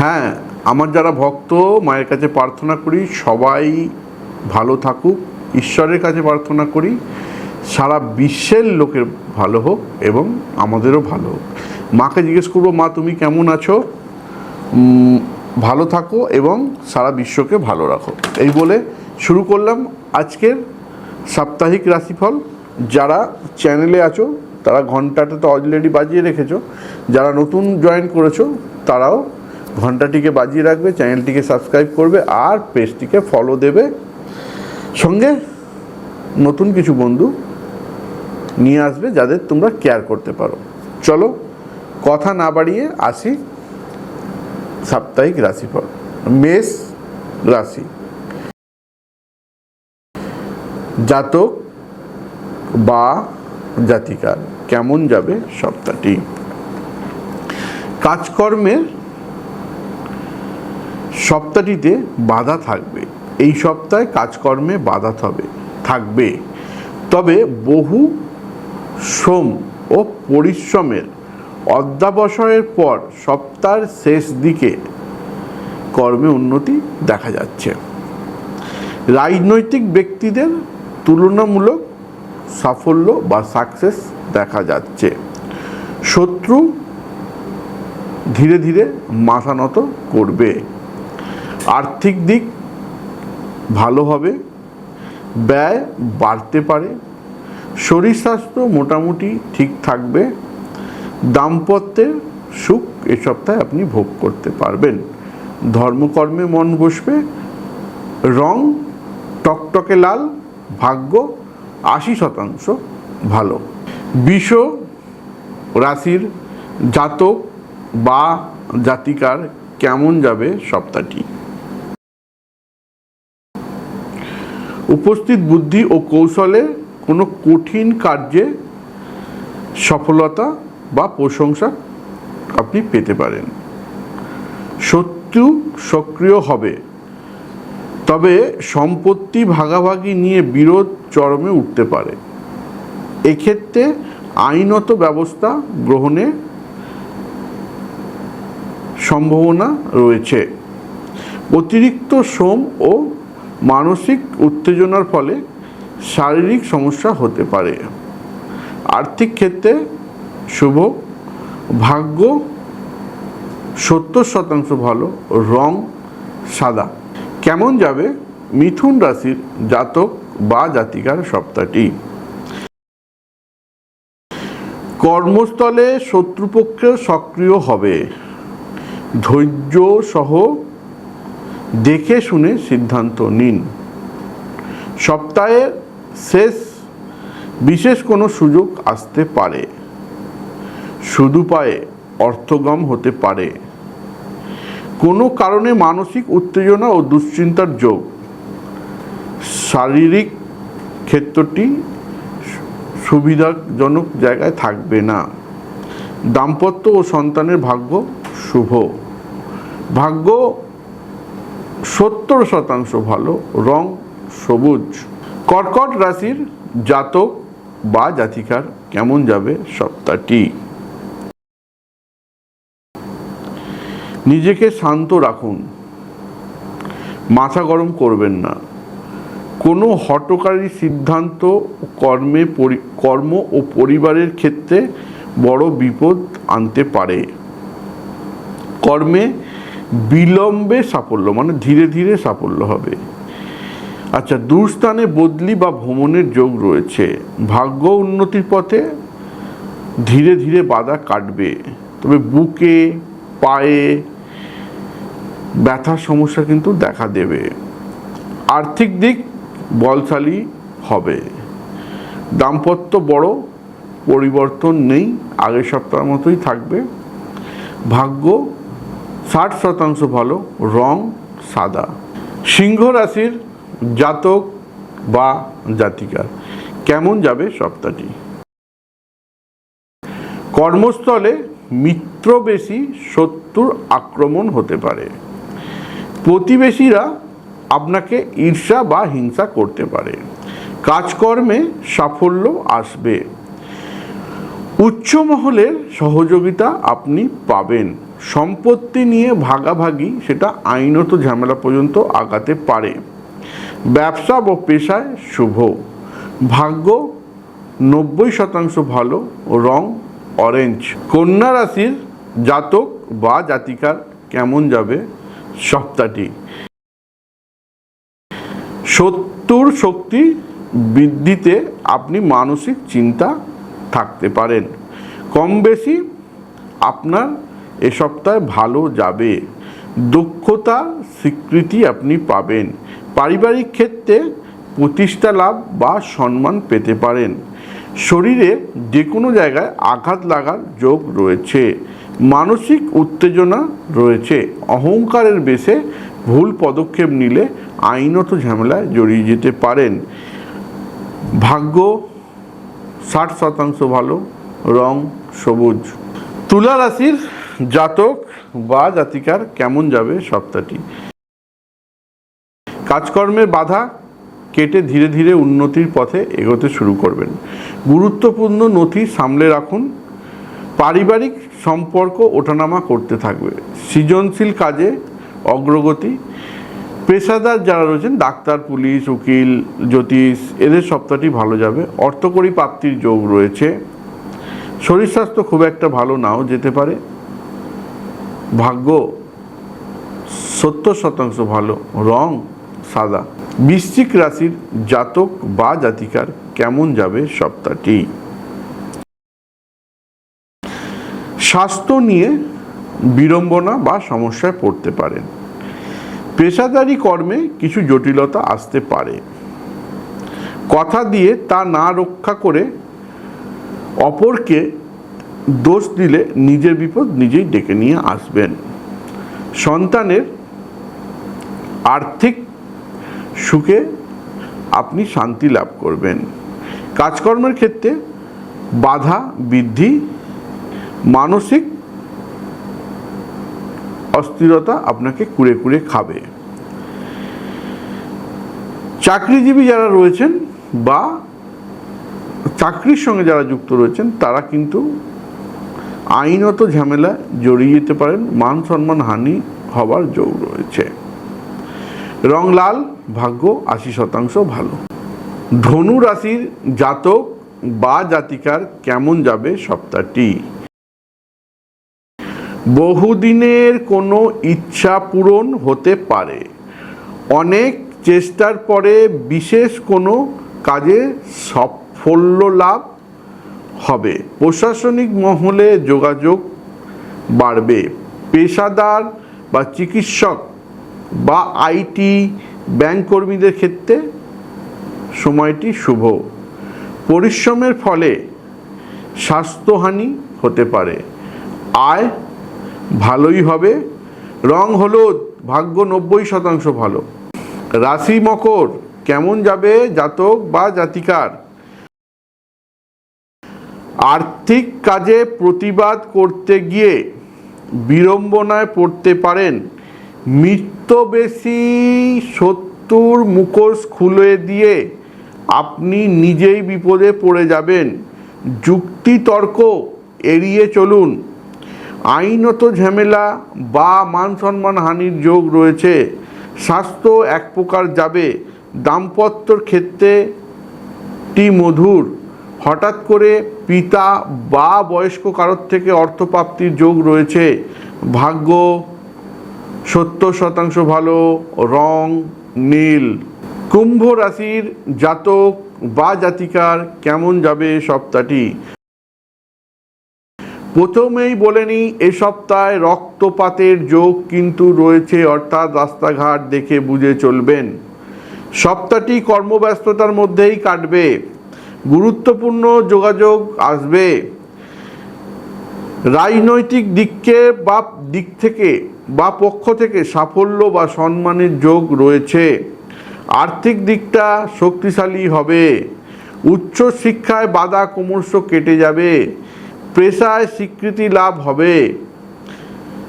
হ্যাঁ আমার যারা ভক্ত, মায়ের কাছে প্রার্থনা করি, সবাই ভালো থাকুক, ঈশ্বরের কাছে প্রার্থনা করি, সারা বিশ্বের লোকের ভালো হোক এবং আমাদেরও ভালো হোক। মাকে জিজ্ঞেস করব, মা, তুমি কেমন আছো? ভালো থাকো এবং সারা বিশ্বকে ভালো রাখো। এই বলে শুরু করলাম আজকের সাপ্তাহিক রাশিফল। যারা চ্যানেলে আছো, তারা ঘন্টাটা তো অলরেডি বাজিয়ে রেখেছো। যারা নতুন জয়েন করেছ, তারাও ঘন্টাটিকে বাজিয়ে রাখবে, চ্যানেলটিকে সাবস্ক্রাইব করবে আর পেজটিকে ফলো দেবে। সঙ্গে নতুন কিছু বন্ধু নিয়ে আসবে যাদের তোমরা কেয়ার করতে পারো। চলো কথা না বাড়িয়ে আসি সাপ্তাহিক রাশিফল, মেষ রাশি। জাতক বা জাতিকার, কেমন যাবে সপ্তাহটি? কাজকর্মের সপ্তাহটিতে বাধা থাকবে। এই সপ্তাহে কাজকর্মে বাধা হবে থাকবে। তবে বহু শ্রম ও পরিশ্রমের অধ্যাবসায়ের পর সপ্তাহের শেষ দিকে কর্মে উন্নতি দেখা যাচ্ছে। রাজনৈতিক ব্যক্তিদের তুলনামূলক সাফল্য বা সাকসেস দেখা যাচ্ছে। শত্রু ধীরে ধীরে মাথা নত করবে। আর্থিক দিক ভালো হবে, ব্যয় বাড়তে পারে, শরীর স্বাস্থ্য মোটামুটি ঠিক থাকবে, দাম্পত্যের সুখ এ সপ্তাহে আপনি ভোগ করতে পারবেন। ধর্মকর্মে মন বসবে, রং টকটকে লাল, ভাগ্য আশি শতাংশ ভালো। বিষ রাশির জাতক বা জাতিকার কেমন যাবে সপ্তাহটি? উপস্থিত বুদ্ধি ও কৌশলে কোনো কঠিন কার্যে সফলতা বা প্রশংসা আপনি পেতে পারেন। শত্রু সক্রিয় হবে। তবে সম্পত্তি ভাগাভাগি নিয়ে বিরোধ চরমে উঠতে পারে। এক্ষেত্রে আইনত ব্যবস্থা গ্রহণে সম্ভাবনা রয়েছে। অতিরিক্ত শ্রম ও মানসিক উত্তেজনার ফলে শারীরিক সমস্যা হতে পারে। আর্থিক ক্ষেত্রে শুভ, ভাগ্য সত্তর শতাংশ ভালো, রং সাদা। কেমন যাবে? মিথুন রাশির জাতক বা জাতিকার সপ্তাহটি। কর্মস্থলে শত্রুপক্ষ সক্রিয় হবে। ধৈর্য সহ দেখে শুনে সিদ্ধান্ত নিন। সপ্তাহের শেষ বিশেষ কোনো সুযোগ আসতে পারে। শুধু পায়ে অর্থগম হতে পারে। কোনো কারণে মানসিক উত্তেজনা ও দুশ্চিন্তার যোগ। শারীরিক ক্ষেত্রটি সুবিধাজনক জায়গায় থাকবে না। দাম্পত্য ও সন্তানের ভাগ্য শুভ। ভাগ্য সত্তর শতাংশ ভালো, রং সবুজ। কর্কট রাশির জাতক বা জাতিকার কেমন যাবে সপ্তাহটি? নিজেকে শান্ত রাখুন। মাথা গরম করবেন না। কোনো হটকারী সিদ্ধান্ত কর্মে কর্ম ও পরিবারের ক্ষেত্রে বড় বিপদ আনতে পারে। কর্মে বিলম্বে সাফল্য মানে ধীরে ধীরে সাফল্য হবে। আচ্ছা দূরস্থানে বদলি বা ভ্রমণের যোগ রয়েছে। ভাগ্য উন্নতির পথে ধীরে ধীরে বাধা কাটবে। তবে বুকে, পায়ে ব্যথার সমস্যা কিন্তু দেখা দেবে। আর্থিক দিক বলশালী হবে। দাম্পত্য বড় পরিবর্তন নেই, আগের সপ্তাহের মতোই থাকবে। ভাগ্য ষাট শতাংশ ভালো, রং সাদা। সিংহ রাশির জাতক বা জাতিকার কেমন যাবে সপ্তাহটি? কর্মস্থলে মিত্র বেশি শত্রুর আক্রমণ হতে পারে। প্রতিবেশীরা আপনাকে ঈর্ষা বা হিংসা করতে পারে। কাজকর্মে সাফল্য আসবে। উচ্চ মহলের সহযোগিতা আপনি পাবেন। সম্পত্তি নিয়ে ভাগাভাগি, সেটা আইনত ঝামেলা পর্যন্ত আগাতে পারে। ব্যবসা ও পেশায় শুভ। ভাগ্য নব্বই শতাংশ ভালো, রং অরেঞ্জ কন্যা রাশির জাতক বা জাতিকার কেমন যাবে সপ্তাহটি? শত্রুর শক্তি বৃদ্ধিতে আপনি মানসিক চিন্তা থাকতে পারেন। কম বেশি আপনার এ সপ্তাহে ভালো যাবে। দক্ষতা, স্বীকৃতি আপনি পাবেন। পারিবারিক ক্ষেত্রে প্রতিষ্ঠা লাভ বা সম্মান পেতে পারেন। শরীরে যে কোনো জায়গায় আঘাত লাগার যোগ রয়েছে। মানসিক উত্তেজনা রয়েছে। অহংকারের বেশে ভুল পদক্ষেপ নিলে আইনত ঝামেলায় জড়িয়ে যেতে পারেন। ভাগ্য ষাট শতাংশ ভালো, রং সবুজ। তুলা রাশির জাতক বা জাতিকার কেমন যাবে সপ্তাহটি কাজকর্মের বাধা কেটে ধীরে ধীরে উন্নতির পথে এগোতে শুরু করবেন। গুরুত্বপূর্ণ নথি সামলে রাখুন। পারিবারিক সম্পর্ক ওঠানামা করতে থাকবে। সৃজনশীল কাজে অগ্রগতি। পেশাদার যারা রয়েছেন, ডাক্তার, পুলিশ, উকিল, জ্যোতিষ, এদের সপ্তাহটি ভালো যাবে। অর্থকরী প্রাপ্তির যোগ রয়েছে। শরীর স্বাস্থ্য খুব একটা ভালো নাও যেতে পারে। ভাগ্য সত্তর শতাংশ ভালো, রং সাদা। বৃশ্চিক রাশির জাতক বা জাতিকার কেমন যাবে সপ্তাহটি? স্বাস্থ্য নিয়ে বিড়ম্বনা বা সমস্যায় পড়তে পারেন। পেশাদারি কর্মে কিছু জটিলতা আসতে পারে। কথা দিয়ে তা না রক্ষা করে অপরকে দোষ দিলে নিজের বিপদ নিজেই ডেকে নিয়ে আসবেন। সন্তানের আর্থিক সুখে আপনি শান্তি লাভ করবেন। কাজকর্মের ক্ষেত্রে বাধা বৃদ্ধি, মানসিক অস্থিরতা আপনাকে কুড়ে কুড়ে খাবে। চাকরিজীবী যারা রয়েছেন বা চাকরির সঙ্গে যারা যুক্ত রয়েছেন, তারা কিন্তু আইনত ঝামেলা জড়িয়ে যেতে পারেন, মান সম্মান হানি হবার যোগ রয়েছে। রং লাল, ভাগ্য আশি শতাংশ ভালো। ধনু রাশির জাতক বা জাতিকার কেমন যাবে সপ্তাহটি? বহুদিনের কোনো ইচ্ছা পূরণ হতে পারে। অনেক চেষ্টার পরে বিশেষ কোনো কাজে সাফল্য লাভ হবে। প্রশাসনিক মহলে যোগাযোগ বাড়বে। পেশাদার বা চিকিৎসক বা আইটি ব্যাংক কর্মীদের ক্ষেত্রে সময়টি শুভ। পরিশ্রমের ফলে স্বাস্থ্যহানি হতে পারে। আয় ভালোই হবে। রং হলুদ, ভাগ্য নব্বই শতাংশ ভালো। রাশি মকর কেমন যাবে জাতক বা জাতিকার? আর্থিক কাজে প্রতিবাদ করতে গিয়ে বিড়ম্বনায় পড়তে পারেন। মিত্রবেশী শত্রুর মুখোশ খুলে দিয়ে আপনি নিজেই বিপদে পড়ে যাবেন। যুক্তিতর্ক এড়িয়ে চলুন। আইনত ঝামেলা বা মান সম্মান হানির যোগ রয়েছে। স্বাস্থ্য এক প্রকার যাবে। দাম্পত্যর ক্ষেত্রে টি মধুর। হঠাৎ করে পিতা বা বয়স্ক কারোর থেকে অর্থপ্রাপ্তির যোগ রয়েছে। ভাগ্য সত্তর শতাংশ ভালো, রং নীল। কুম্ভ রাশির জাতক বা জাতিকার কেমন যাবে সপ্তাহটি? প্রথমেই বলে নিই, এ সপ্তাহে রক্তপাতের যোগ কিন্তু রয়েছে, অর্থাৎ রাস্তাঘাট দেখে বুঝে চলবেন। সপ্তাহটি কর্মব্যস্ততার মধ্যেই কাটবে। গুরুত্বপূর্ণ যোগাযোগ আসবে। রাজনৈতিক দিককে বা দিক থেকে বা পক্ষ থেকে সাফল্য বা সম্মানের যোগ রয়েছে। আর্থিক দিকটা শক্তিশালী হবে। উচ্চ শিক্ষায় বাধা ক্রমশ কেটে যাবে। পেশায় স্বীকৃতি লাভ হবে।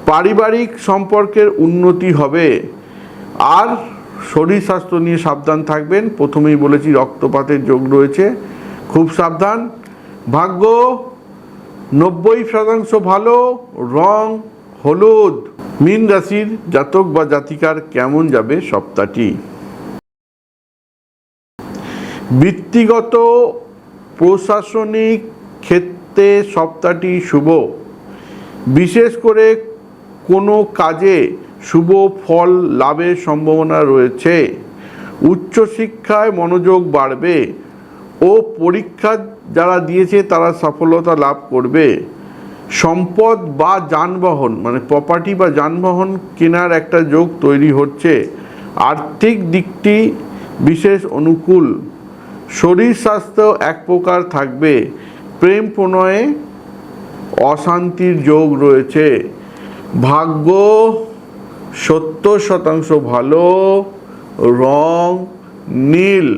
পারিবারিক সম্পর্কের উন্নতি হবে। আর শরীর স্বাস্থ্য নিয়ে সাবধান থাকবেন। প্রথমেই বলেছি, রক্তপাতের যোগ রয়েছে। খুব সাবধান। ভাগ্য নব্বই শতাংশ ভালো, রং হলুদ। মীন রাশির জাতক বা জাতিকার কেমন যাবে সপ্তাহটি? বৃত্তিগত প্রশাসনিক ক্ষেত্রে সপ্তাহটি শুভ। বিশেষ করে কোনো কাজে শুভ ফল লাভের সম্ভাবনা রয়েছে। উচ্চশিক্ষায় মনোযোগ বাড়বে। ও পরীক্ষা যারা দিয়েছে তারা সফলতা লাভ করবে। সম্পদ বা যানবাহন মানে প্রপার্টি বা যানবাহন কেনার একটা যোগ তৈরি হচ্ছে। আর্থিক দিকটি বিশেষ অনুকূল। শরীর স্বাস্থ্য এক প্রকার থাকবে। প্রেম প্রণয়ে অশান্তির যোগ রয়েছে। ভাগ্য সত্তর শতাংশ ভালো, রং নীল।